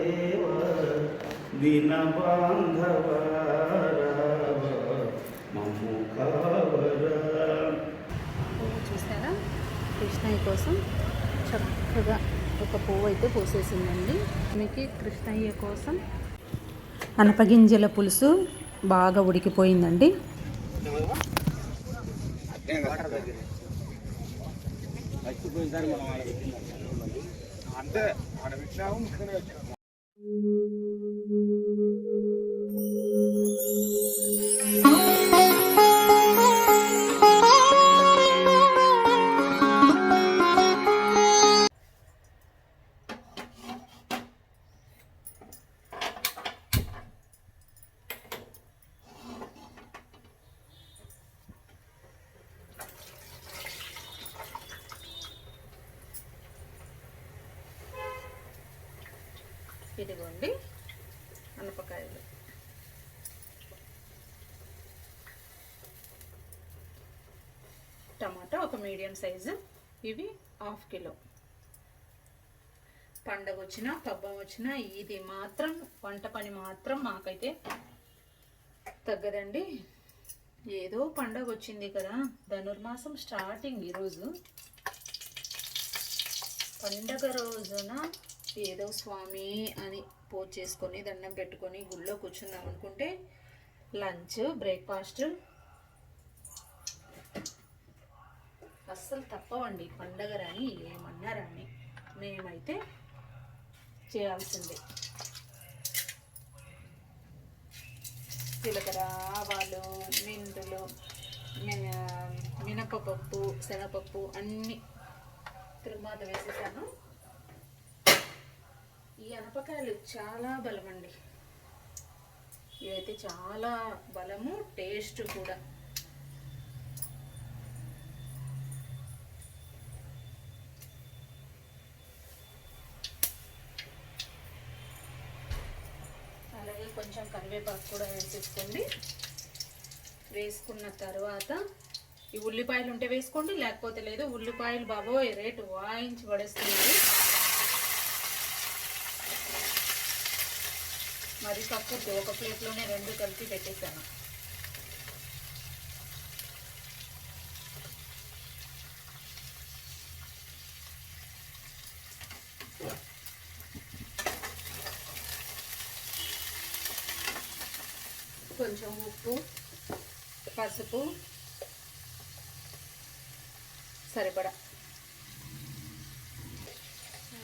దేవ బాంధవ మమ్ము పువ్వు చూసారా కృష్ణయ్య కోసం చక్కగా ఒక పువ్వు అయితే పోసేసిందండి. మీకు కృష్ణయ్య కోసం అనపగింజల పులుసు బాగా ఉడికిపోయిందండి. మనం ఆడ పెట్టినాము ఇక్కడే వచ్చినాము ఇదిగోండి మీడియం సైజు. ఇవి హాఫ్ కిలో. పండగ వచ్చినా పబ్బం వచ్చినా ఇది మాత్రం వంట పని మాత్రం మాకైతే తగ్గదండి. ఏదో పండగ వచ్చింది కదా ధనుర్మాసం స్టార్టింగ్ ఈరోజు. పండగ రోజున ఏదో స్వామి అని పూజ చేసుకొని దండం పెట్టుకొని గుళ్ళో కూర్చుందాం అనుకుంటే లంచ్ బ్రేక్ఫాస్ట్ అస్సలు తప్పవండి. పండగ రాని ఏమన్నా రాని. మేమైతే చేయాల్సిందే. జీలకర్ర ఆవాలు మెంతులు మినపప్పు మినపపప్పు శనగపప్పు అన్నీ తిరుమాత వేసేసాను. ఈ అనపకాయలు చాలా బలమండి. ఇవైతే చాలా బలము టేస్ట్ కూడా అలాగే కొంచెం కరివేపాకు కూడా వేసేసుకోండి వేసుకున్న తర్వాత ఈ ఉల్లిపాయలు ఉంటే వేసుకోండి లేకపోతే లేదు ఉల్లిపాయలు బాబోయ్ రేటు వాయించి పడేస్తుంది మరి తక్కువ ఒక ప్లేట్లోనే రెండు కలిపి పెట్టేశాను. కొంచెం ఉప్పు పసుపు. సరిపడా.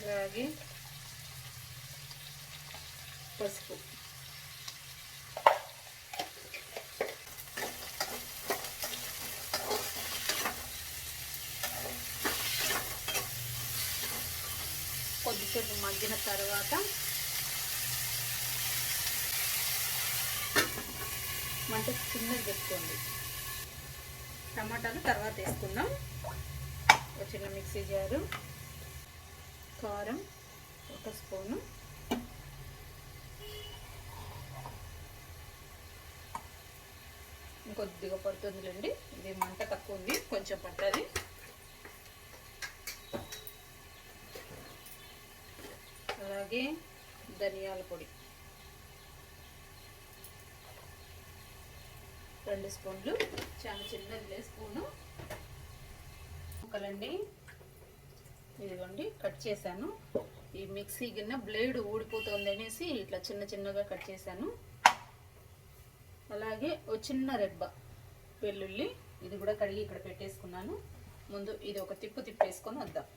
అలాగే పసుపు కొద్దిసేపు మగ్గిన తర్వాత మంట చిన్నది పెట్టుకోండి. టమాటాలు తర్వాత వేసుకుందాం. ఒక చిన్న మిక్సీ జారు కారం ఒక స్పూను. ఇంకొద్దిగా పడుతుందిలేండి. ఇది మంట తక్కువ ఉంది కొంచెం పట్టాలి. అలాగే ధనియాల పొడి. రెండు స్పూన్లు. చాలా చిన్నది స్పూను. ముక్కలండి. ఇదిగోండి కట్ చేశాను. ఈ మిక్సీ గిన్నె బ్లేడ్ ఊడిపోతుంది అనేసి ఇట్లా చిన్న చిన్నగా కట్ చేశాను. అలాగే ఓ చిన్న రెబ్బ వెల్లుల్లి ఇది కూడా కడిగి ఇక్కడ పెట్టేసుకున్నాను. ముందు ఇది ఒక తిప్పు తిప్పేసుకొని వద్దాం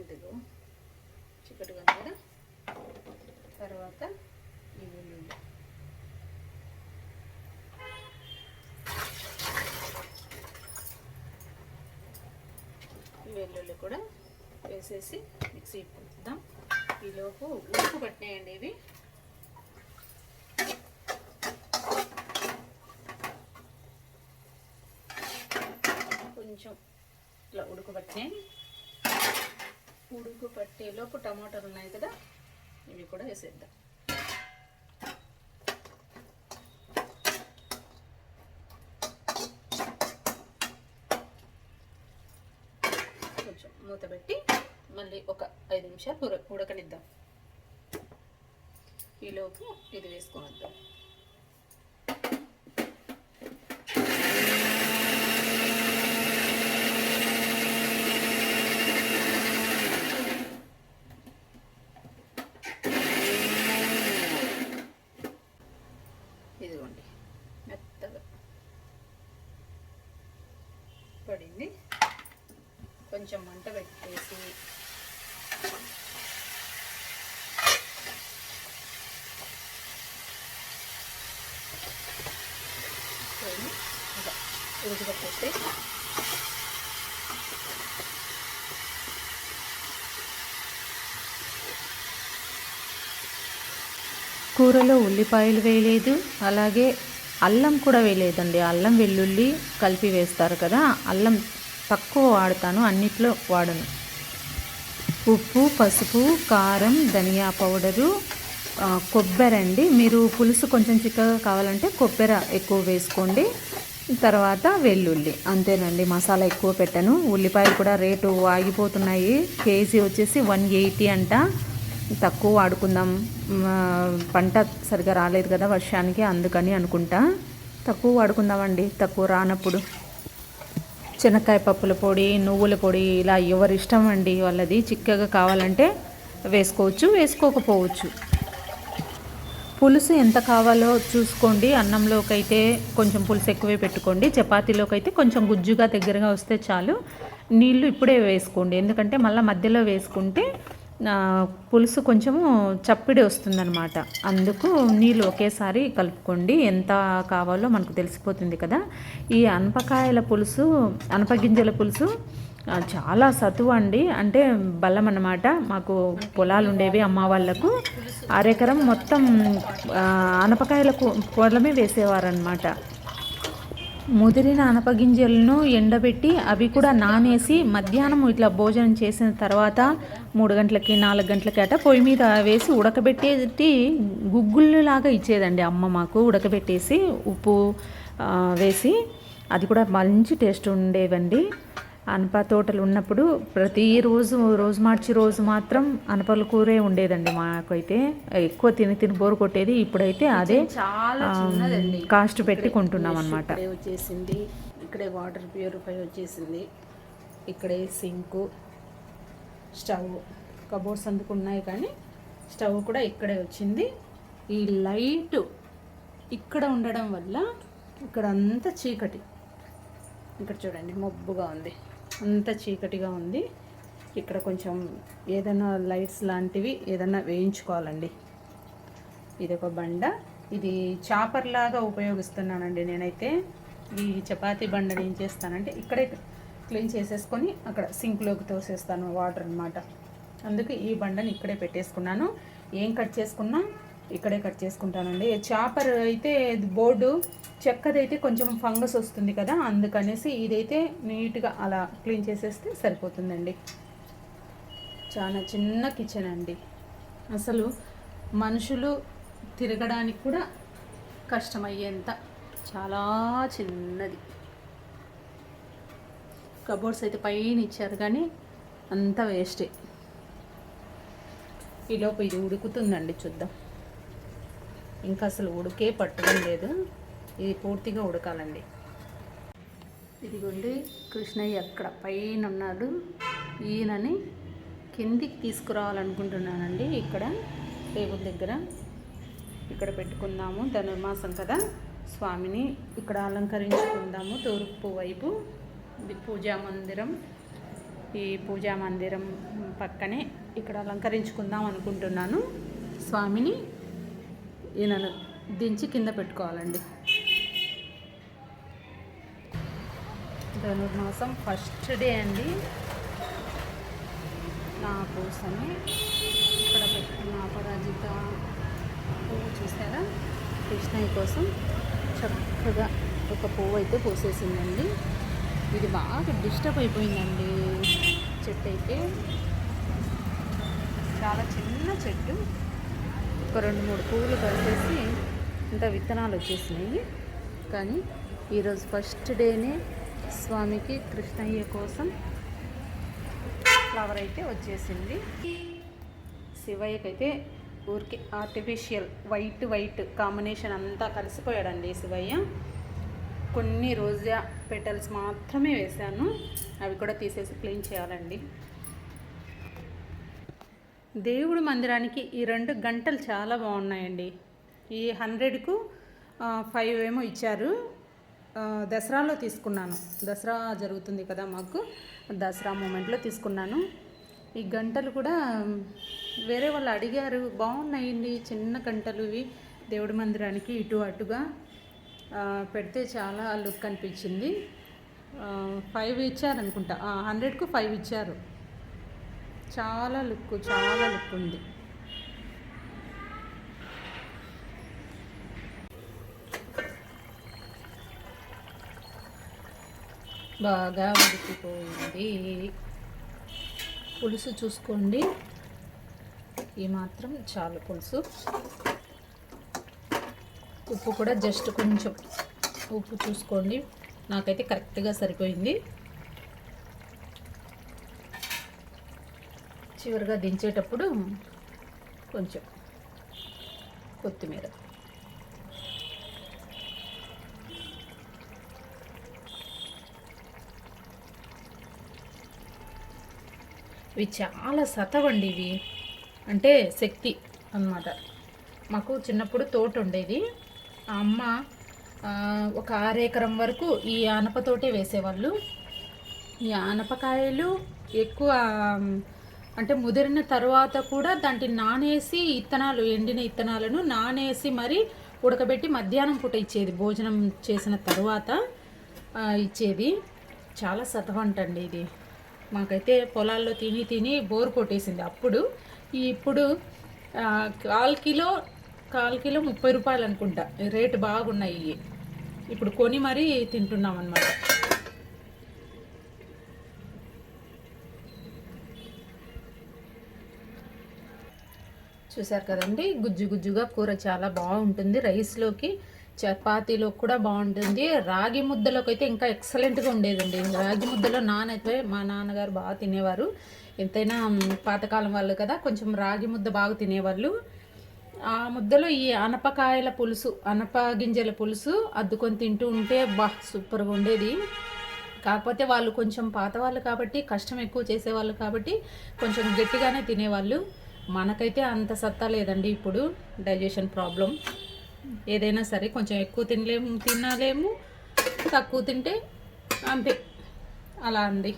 ఇదిగో చిక్కటిగా ఉంది కదా తర్వాత ఈ వెల్లుల్లి ఈ వెల్లుల్లి కూడా వేసేసి మిక్సీ పుద్దాం ఈలోపు ఉప్పు పట్టినాయండి ఇవి. కొంచెం ఇట్లా ఉడుకుపట్టినాయి ఉడుకు పట్టేలోపు టమాటాలు ఉన్నాయి కదా ఇవి కూడా వేసేద్దాం కొంచెం మూత పెట్టి మళ్ళీ ఒక ఐదు నిమిషాలు ఉడకనిద్దాం ఈలోపు ఇది వేసుకొని వద్దాం. కొంచెం మంట పెట్టేసి ఉడకబెట్టేస్తే కూరలో ఉల్లిపాయలు వేయలేదు అలాగే అల్లం కూడా వేయలేదండి. అల్లం వెల్లుల్లి కలిపి వేస్తారు కదా అల్లం తక్కువ వాడతాను అన్నిట్లో వాడను. ఉప్పు పసుపు కారం ధనియా పౌడరు కొబ్బరి అండి మీరు పులుసు కొంచెం చిక్కగా కావాలంటే కొబ్బరి ఎక్కువ వేసుకోండి. తర్వాత వెల్లుల్లి. అంతేనండి మసాలా ఎక్కువ పెట్టాను. ఉల్లిపాయలు కూడా రేటు ఆగిపోతున్నాయి. కేజీ వచ్చేసి వన్ ఎయిటీ అంట. తక్కువ వాడుకుందాం. పంట సరిగా రాలేదు కదా వర్షానికి అందుకని అనుకుంటా. తక్కువ వాడుకుందామండి తక్కువ రానప్పుడు. శనక్కాయ పప్పుల పొడి నువ్వుల పొడి ఇలా ఎవరి ఇష్టం అండి వాళ్ళది చిక్కగా కావాలంటే వేసుకోవచ్చు వేసుకోకపోవచ్చు. పులుసు ఎంత కావాలో చూసుకోండి. అన్నంలోకి అయితే కొంచెం పులుసు ఎక్కువే పెట్టుకోండి. చపాతీలోకి అయితే కొంచెం గుజ్జుగా దగ్గరగా వస్తే చాలు. నీళ్ళు ఇప్పుడే వేసుకోండి. ఎందుకంటే మళ్ళీ మధ్యలో వేసుకుంటే పులుసు కొంచెము చప్పిడి వస్తుందనమాట అందుకు నీళ్ళు ఒకేసారి కలుపుకోండి. ఎంత కావాలో మనకు తెలిసిపోతుంది కదా. ఈ అనపకాయల పులుసు అనపగింజల పులుసు చాలా సతువు అండి. అంటే బలం అన్నమాట. మాకు పొలాలు ఉండేవి అమ్మ వాళ్ళకు. అరెకరం మొత్తం అనపకాయల కు- పొలమే వేసేవారనమాట ముదిరిన అనపగింజలను ఎండబెట్టి అవి కూడా నానేసి మధ్యాహ్నం ఇట్లా భోజనం చేసిన తర్వాత మూడు గంటలకి నాలుగు గంటలకి అట పొయ్యి మీద వేసి ఉడకబెట్టేటి గుగ్గుళ్ళలాగా ఇచ్చేదండి అమ్మ మాకు ఉడకబెట్టేసి ఉప్పు వేసి అది కూడా మంచి టేస్ట్ ఉండేవండి. అనప తోటలు ఉన్నప్పుడు ప్రతిరోజు రోజు మార్చి రోజు మాత్రం అనపల కూరే ఉండేదండి మాకైతే. ఎక్కువ తిని తిని బోరు కొట్టేది. ఇప్పుడైతే అదే కాస్ట్ పెట్టి కొంటున్నాం అనమాట వచ్చేసింది. ఇక్కడే వాటర్ ప్యూరిఫై వచ్చేసింది. ఇక్కడే సింకు స్టవ్ కబోర్డ్స్ అందుకు ఉన్నాయి కానీ స్టవ్ కూడా ఇక్కడే వచ్చింది. ఈ లైట్ ఇక్కడ ఉండడం వల్ల ఇక్కడ అంతా చీకటి. ఇక్కడ చూడండి మబ్బుగా ఉంది. అంత చీకటిగా ఉంది. ఇక్కడ కొంచెం ఏదైనా లైట్స్ లాంటివి ఏదైనా వేయించుకోవాలండి. ఇది ఒక బండ. ఇది చాపర్లాగా ఉపయోగిస్తున్నానండి నేనైతే. ఈ చపాతీ బండని ఏం చేస్తానంటే ఇక్కడే క్లీన్ చేసేసుకొని అక్కడ సింక్లోకి తోసేస్తాను వాటర్ అన్నమాట. అందుకే ఈ బండని ఇక్కడే పెట్టేసుకున్నాను. ఏం కట్ చేసుకున్నా ఇక్కడే కట్ చేసుకుంటానండి. చాపర్ అయితే బోర్డు చెక్కదైతే కొంచెం ఫంగస్ వస్తుంది కదా అందుకనేసి ఇదైతే నీట్గా అలా క్లీన్ చేసేస్తే సరిపోతుందండి. చాలా చిన్న కిచెన్ అండి. అసలు మనుషులు తిరగడానికి కూడా కష్టమయ్యేంత చాలా చిన్నది. కబోర్డ్స్ అయితే పైన ఇచ్చారు కానీ అంత వేస్టే. ఈలోపు ఇది ఉడుకుతుందండి చూద్దాం. ఇంకా అసలు ఉడికే పట్టడం లేదు. ఇది పూర్తిగా ఉడకాలండి. ఇదిగోండి కృష్ణయ్య అక్కడ పైన ఉన్నాడు. ఈయనని కిందికి తీసుకురావాలనుకుంటున్నానండి. ఇక్కడ టేబుల్ దగ్గర ఇక్కడ పెట్టుకుందాము. ధనుర్మాసం కదా. స్వామిని ఇక్కడ అలంకరించుకుందాము. తూర్పు వైపు ఇది పూజా మందిరం. ఈ పూజా మందిరం పక్కనే ఇక్కడ అలంకరించుకుందాం అనుకుంటున్నాను. స్వామిని ఈయనను దించి కింద పెట్టుకోవాలండి. ధనుర్మాసం ఫస్ట్ డే అండి. నా కోసమే ఇక్కడ పెట్టుకున్న అపరాజిత పువ్వు చూసారా కృష్ణయ్య కోసం చక్కగా ఒక పువ్వు అయితే పోసేసిందండి. ఇది బాగా డిస్టర్బ్ అయిపోయిందండి చెట్టు అయితే. చాలా చిన్న చెట్టు. ఒక రెండు మూడు పువ్వులు కలిసేసి ఇంత విత్తనాలు వచ్చేసినాయి. కానీ ఈరోజు ఫస్ట్ డేనే స్వామికి కృష్ణయ్య కోసం ఫ్లవర్ అయితే వచ్చేసింది. శివయ్యకైతే ఊరికి ఆర్టిఫిషియల్ వైట్ వైట్ కాంబినేషన్ అంతా కలిసిపోయాడండి శివయ్య. కొన్ని రోజా పెటల్స్ మాత్రమే వేశాను. అవి కూడా తీసేసి క్లీన్ చేయాలండి. దేవుడు మందిరానికి ఈ రెండు గంటలు చాలా బాగున్నాయండి. ఈ హండ్రెడ్కు ఫైవ్ ఏమో ఇచ్చారు. దసరాలో తీసుకున్నాను. దసరా జరుగుతుంది కదా మాకు. దసరా మూమెంట్లో తీసుకున్నాను. ఈ గంటలు కూడా వేరే వాళ్ళు అడిగారు బాగున్నాయండి చిన్న గంటలు ఇవి. దేవుడి మందిరానికి ఇటు అటుగా పెడితే చాలా లుక్ అనిపించింది. ఫైవ్ ఇచ్చారనుకుంటా. హండ్రెడ్కు ఫైవ్ ఇచ్చారు. చాలా లుక్ చాలా లుక్ ఉంది. బాగా ఉడికిపోయింది. పులుసు చూసుకోండి. ఈ మాత్రం చాలు పులుసు. ఉప్పు కూడా జస్ట్ కొంచెం ఉప్పు చూసుకోండి. నాకైతే కరెక్ట్గా సరిపోయింది. చివరిగా దించేటప్పుడు కొంచెం కొత్తిమీర. ఇవి చాలా సతవండి ఇవి. అంటే శక్తి అన్నమాట. మాకు చిన్నప్పుడు తోట ఉండేది. ఆ అమ్మ ఒక ఆరేకరం వరకు ఈ ఆనపతోటే వేసేవాళ్ళు. ఈ ఆనపకాయలు ఎక్కువ అంటే ముదిరిన తర్వాత కూడా దాంట్లో నానేసి ఇత్తనాలు ఎండిన ఇత్తనాలను నానేసి మరి ఉడకబెట్టి మధ్యాహ్నం పూట ఇచ్చేది. భోజనం చేసిన తర్వాత ఇచ్చేది. చాలా సతవంటండి ఇది. మాకైతే పొలాల్లో తిని తిని బోర్ కొట్టేసింది. అప్పుడు ఇప్పుడు కాల్ కిలో కాల్ కిలో ముప్పై రూపాయలు అనుకుంటా రేటు బాగున్నాయి. ఇప్పుడు కొని మరీ తింటున్నాం అన్నమాట చూసారు కదండి? గుజ్జు గుజ్జుగా కూర చాలా బాగుంటుంది. రైస్లోకి చపాతీలో కూడా బాగుంటుంది. రాగి ముద్దలోకి అయితే ఇంకా ఎక్సలెంట్గా ఉండేదండి. రాగి ముద్దలో నానైతే మా నాన్నగారు బాగా తినేవారు. ఎంతైనా పాతకాలం వాళ్ళు కదా కొంచెం రాగి ముద్ద బాగా తినేవాళ్ళు. ఆ ముద్దలో ఈ అనపకాయల పులుసు అనప గింజల పులుసు అద్దుకొని తింటూ ఉంటే బా సూపర్గా ఉండేది. కాకపోతే వాళ్ళు కొంచెం పాత వాళ్ళు కాబట్టి కష్టం ఎక్కువ చేసేవాళ్ళు కాబట్టి కొంచెం గట్టిగానే తినేవాళ్ళు. మనకైతే అంత సత్తా లేదండి ఇప్పుడు డైజెషన్ ప్రాబ్లం. ఏదైనా సరే కొంచెం ఎక్కువ తినలేము తినలేము తక్కువ తింటే అంతే. అలా అండి.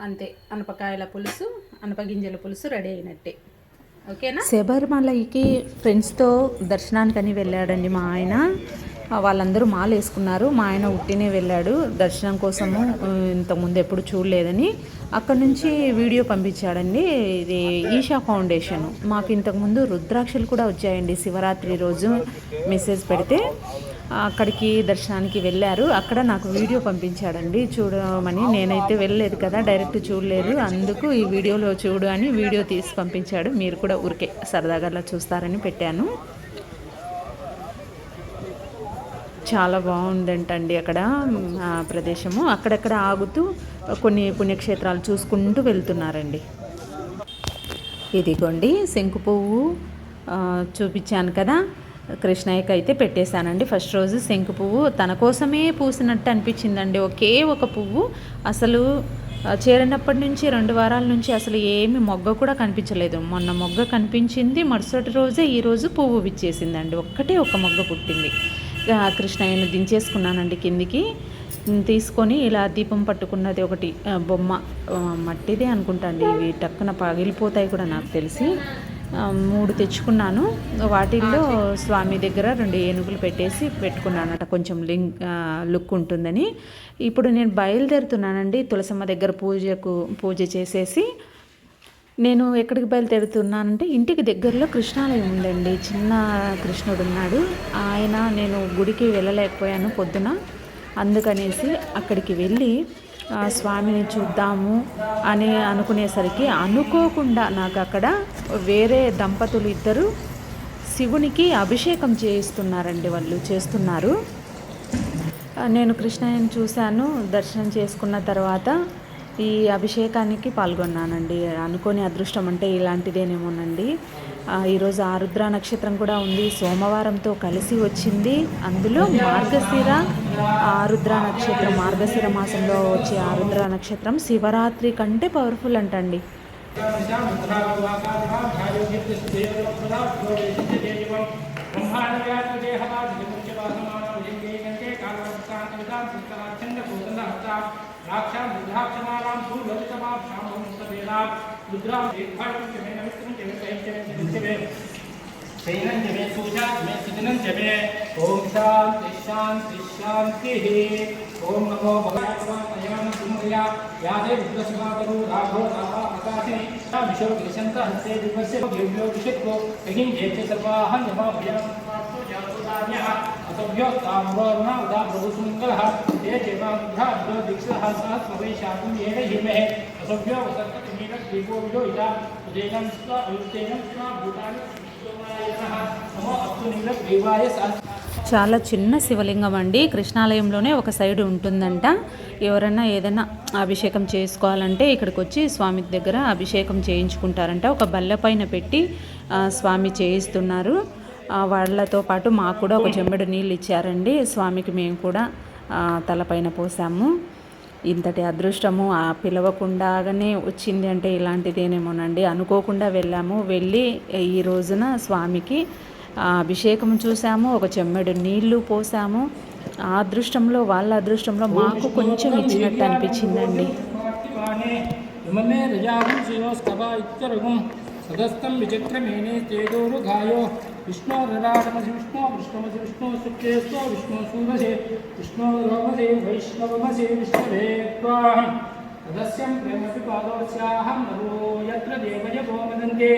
అంతే అనపకాయల పులుసు అనపగింజల పులుసు రెడీ అయినట్టే. ఓకేనా? శబరిమలకి ఫ్రెండ్స్తో దర్శనానికని వెళ్ళాడండి మా ఆయన. వాళ్ళందరూ మాల వేసుకున్నారు మా ఆయన ఉట్టినే వెళ్ళాడు. దర్శనం కోసము ఇంతకుముందు ఎప్పుడు చూడలేదని. అక్కడ నుంచి వీడియో పంపించాడండి. ఇది ఈషా ఫౌండేషన్. మాకు ఇంతకుముందు రుద్రాక్షలు కూడా వచ్చాయండి. శివరాత్రి రోజు మెసేజ్ పెడితే అక్కడికి దర్శనానికి వెళ్ళారు. అక్కడ నాకు వీడియో పంపించాడండి. చూడమని నేనైతే వెళ్ళలేదు కదా డైరెక్ట్ చూడలేదు. అందుకు ఈ వీడియోలో చూడు అని వీడియో తీసి పంపించాడు. మీరు కూడా ఊరికే సరదాగా అలా చూస్తారని పెట్టాను. చాలా బాగుందంటండి అక్కడ ప్రదేశము. అక్కడక్కడ ఆగుతూ కొన్ని పుణ్యక్షేత్రాలు చూసుకుంటూ వెళ్తున్నారండి. ఇదిగోండి శంకు పువ్వు చూపించాను కదా. కృష్ణయ్యకి అయితే పెట్టేశానండి. ఫస్ట్ రోజు శంకు పువ్వు. తన కోసమే పూసినట్టు అనిపించిందండి. ఒకే ఒక పువ్వు. అసలు చేరినప్పటి నుంచి రెండు వారాల నుంచి అసలు ఏమి మొగ్గ కూడా కనిపించలేదు. మొన్న మొగ్గ కనిపించింది మరుసటి రోజే ఈ రోజు పువ్వు విచ్చేసిందండి. ఒక్కటే ఒక మొగ్గ పుట్టింది. కృష్ణయ్యను దించేసుకున్నానండి కిందికి. తీసుకొని ఇలా దీపం పట్టుకున్నది ఒకటి బొమ్మ మట్టిదే అనుకుంటా అండి ఇవి టక్కున పగిలిపోతాయి కూడా నాకు తెలిసి. మూడు తెచ్చుకున్నాను. వాటిల్లో స్వామి దగ్గర రెండు ఏనుగులు పెట్టేసి పెట్టుకున్నానట. కొంచెం లింక్ లుక్ ఉంటుందని. ఇప్పుడు నేను బయలుదేరుతున్నానండి. తులసమ్మ దగ్గర పూజకు పూజ చేసేసి నేను ఎక్కడికి బయలుదేరుతున్నానంటే ఇంటికి దగ్గరలో కృష్ణాలయం ఉందండి. చిన్న కృష్ణుడు ఉన్నాడు. ఆయన నేను గుడికి వెళ్ళలేకపోయాను పొద్దున. అందుకనేసి అక్కడికి వెళ్ళి స్వామిని చూద్దాము అని అనుకునేసరికి అనుకోకుండా నాకు అక్కడ వేరే దంపతులు ఇద్దరు శివునికి అభిషేకం చేయిస్తున్నారండి వాళ్ళు చేస్తున్నారు. నేను కృష్ణయ్యను చూశాను. దర్శనం చేసుకున్న తర్వాత ఈ అభిషేకానికి పాల్గొన్నానండి. అనుకోని అదృష్టం అంటే ఇలాంటిదేనేమోనండి. ఈరోజు ఆరుద్ర నక్షత్రం కూడా ఉంది. సోమవారంతో కలిసి వచ్చింది. అందులో మార్గశిర ఆరుద్ర నక్షత్రం మార్గశిర మాసంలో వచ్చే ఆరుద్ర నక్షత్రం శివరాత్రి కంటే పవర్ఫుల్ అంటండి. आख्याम रुद्राक्षमालाम सुललितमाम श्याम मुक्तवेदाम के देखभाटम जमे नमस्तम जमे सहित जमे जमे शयनम जमे सूजा जमे सुजनम जमे ओम शांति शांति शांति ओम नमो भगवान यमन कुमरिया यादे विद्वस्मातरु राघो रावा अकाशि विशो विशंत हस्ते विपस्य योग्यो विशेष को लेकिन जयते सर्वाहन नमः भयं प्राप्तो जातो दान्यः ताम्रोर्न उदा प्रभुसुङ्कलः ते चेवामुद्धा अभ्यो दीक्षः सहस्रवै शान्तुं येन हिमहे असभ्यो वसन्तमीन दीपो विदो इदा उदेनं स्व अयुक्तेनं स्व भूतानि नमो अस्तु नीलग्रीवाय सा చాలా చిన్న శివలింగం అండి కృష్ణాలయంలోనే ఒక సైడ్ ఉంటుందంట ఎవరైనా ఏదైనా అభిషేకం చేసుకోవాలంటే ఇక్కడికి వచ్చి స్వామి దగ్గర అభిషేకం చేయించుకుంటారంట ఒక బల్ల పైన పెట్టి ఆ, స్వామి చేయిస్తున్నారు ఆ, వాళ్ళతో పాటు మాకు కూడా ఒక చెంబెడు నీళ్ళు ఇచ్చారండి. స్వామికి మేము కూడా తలపైన పోసాము. ఇంతటి అదృష్టము ఆ పిలవకుండానే వచ్చింది అంటే ఇలాంటిదేనేమోనండి. అనుకోకుండా వెళ్ళాము. వెళ్ళి ఈ రోజున స్వామికి అభిషేకం చూసాము. ఒక చెమ్మెడు నీళ్ళు పోసాము. ఆ అదృష్టంలో వాళ్ళ అదృష్టంలో మాకు కొంచెం ఇచ్చినట్టు అనిపించిందండి. సదస్తం విచిత్రమేనే చేదోరు గాయో विष्णु गदाटमसि विष्णु कृष्णमसि विष्णु सुप्तेस्तो विष्णु सूरसे विष्णु रोमसे वैष्णवमसि विष्णवे त्वाहं तदस्यं प्रेमपि पादोस्याहं नमो यत्र देवयवो वदन्ते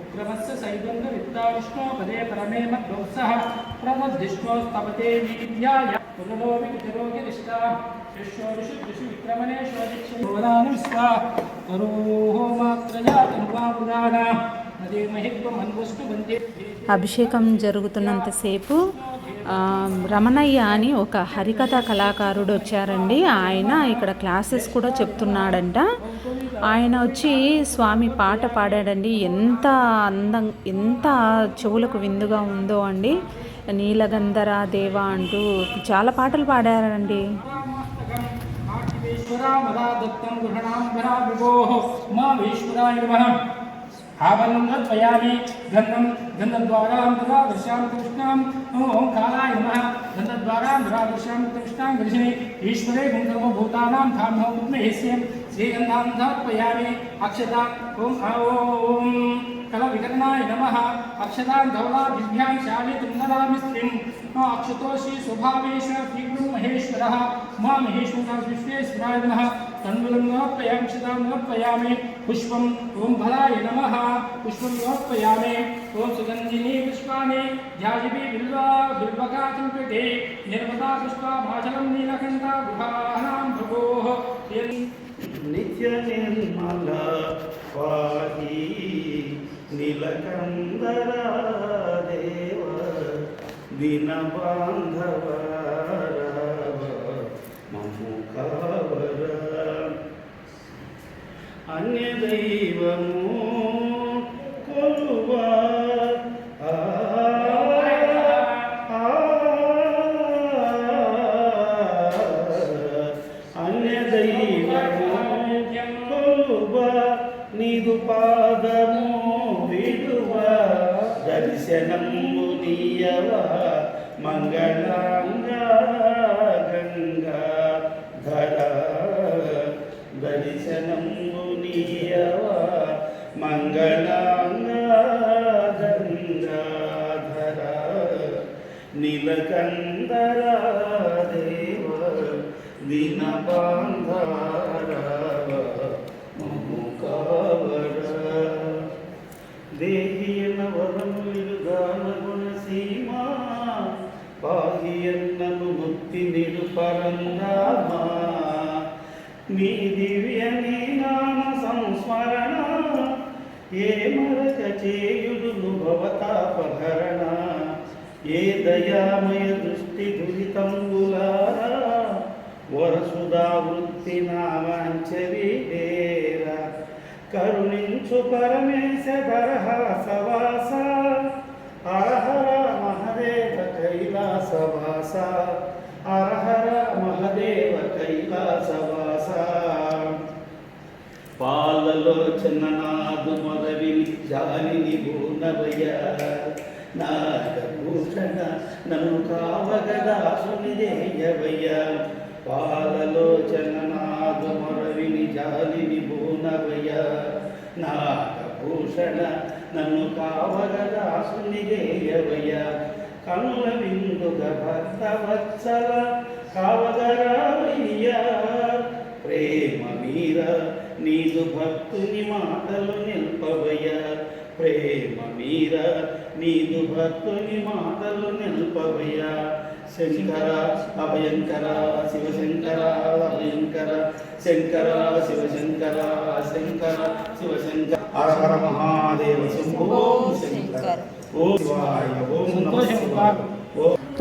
उक्रमस्य सैबन्धवित्ता विष्णो पदे परमे मद्वत्सः प्रदद्धिष्णोस्तपते नीत्याय पुनरोऽपि विधिरोगिरिष्टा विश्वविशुद्धिषु विक्रमणेषु दिक्षोदानुष्का करोः मात्रया तनुवामुदाना न देमहि त्वमन्वस्तु वंदे అభిషేకం జరుగుతున్నంతసేపు రమణయ్య అని ఒక హరికథ కళాకారుడు వచ్చారండి. ఆయన ఇక్కడ క్లాసెస్ కూడా చెప్తున్నాడంట. ఆయన వచ్చి స్వామి పాట పాడాడండి. ఎంత అందం ఎంత చెవులకు విందుగా ఉందో అండి. నీలగంధర దేవ అంటూ చాలా పాటలు పాడారండి. ఈశ్వరా దత్తం గృహణాంబరా మా ఉమామేశ్వరాయ आभरणं तत्पयामि गन्धं गन्धद्वारां दुरादृश्यां कृष्णां ओं कालाय नमः। गन्धद्वारां दुरादृश्यां कृष्णां गृहिणी। ईश्वरे गुणधर्म भूतानां धाम्नो गुप्ने हिस्यं श्रीगन्धां तत्पयामि ओं ओम्। कल विकर्माय नमः अक्षतां धौलादिभ्यां शालितुङ्गदामि स्त्रीम्। अक्षतोषी स्वभावेश विघ्नो महेश्वरः। मा महेश्वरा विश्वेश्वराय नमः। तण्डुलं नोत्पयामि क्षतां नोत्पयामि पुष्पम् ॐ फलाय नमः। पुष्पं नोत्पयामि ॐ सुगन्धिनी पुष्पाणि। ध्याजिभि बिल्वा बिल्वकाचम्पिते निर्मता पुष्पा भाजलं नीलकण्ठा गुहानां भगोः नित्यनिर्मला पाहि నీలకందరాదేవ నిర్మల బాంధవ మము కవర అన్య దైవము కొలువా ఆ, ఆ, కొలువ నీదు పాదము దర్శనము నీయవ మంగళంగా గంగా ధర. దర్శనము నీయవ మంగళంగా గంగా ధర. నీలకందర దేవ దీన వరములు గాన గుణ నిరుపరందామా నీ దివ్య నీ నామ సంస్మరణ ఏ మరక చేయుడు భవతాపహరణ ఏ దయామయ దృష్టి దురితంబులారా వరసుదా వృత్తి నామాంచరీరా కరుణించు పరమేశ దరహాసవాస పాలలో చిన్ననాదు మొదవిని జాలిని భూనవయ నాగభూషణ నన్ను కావగదాసునిదేయవయ్య పాలలో చిన్ననాదు మొరవిని జాలిని భూనవయ నాగభూషణ నన్ను కావగదాసునిదేయవయ్య కనుల విందుగ భక్తవత్సల కావగరావయ్య. ప్రేమ మీరా నీదు భక్తుని మాటలు నిల్పవయ్య. ప్రేమ మీర నీదు భక్తుని మాటలు నిల్పవయ్య. శంకర అభయంకర శివశంకర అభయంకర శంకర శివశంకర శంకర శివశంకర. హర హర మహాదేవ శంభో శంకర. ఓం శివాయ ఓం నమః శివాయ. ఓం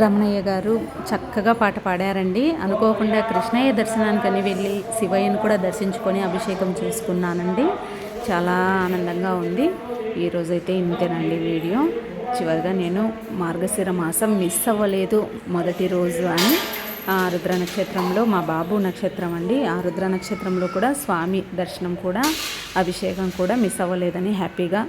రమణయ్య గారు చక్కగా పాట పాడారండి. అనుకోకుండా కృష్ణయ్య దర్శనానికని వెళ్ళి శివయ్యను కూడా దర్శించుకొని అభిషేకం చేసుకున్నానండి. చాలా ఆనందంగా ఉంది. ఈరోజైతే ఇంతేనండి వీడియో. చివరిగా నేను మార్గశిర మాసం మిస్ అవ్వలేదు మొదటి రోజు అని. ఆ రుద్ర నక్షత్రంలో మా బాబు నక్షత్రం అండి. ఆ రుద్ర నక్షత్రంలో కూడా స్వామి దర్శనం కూడా అభిషేకం కూడా మిస్ అవ్వలేదని హ్యాపీగా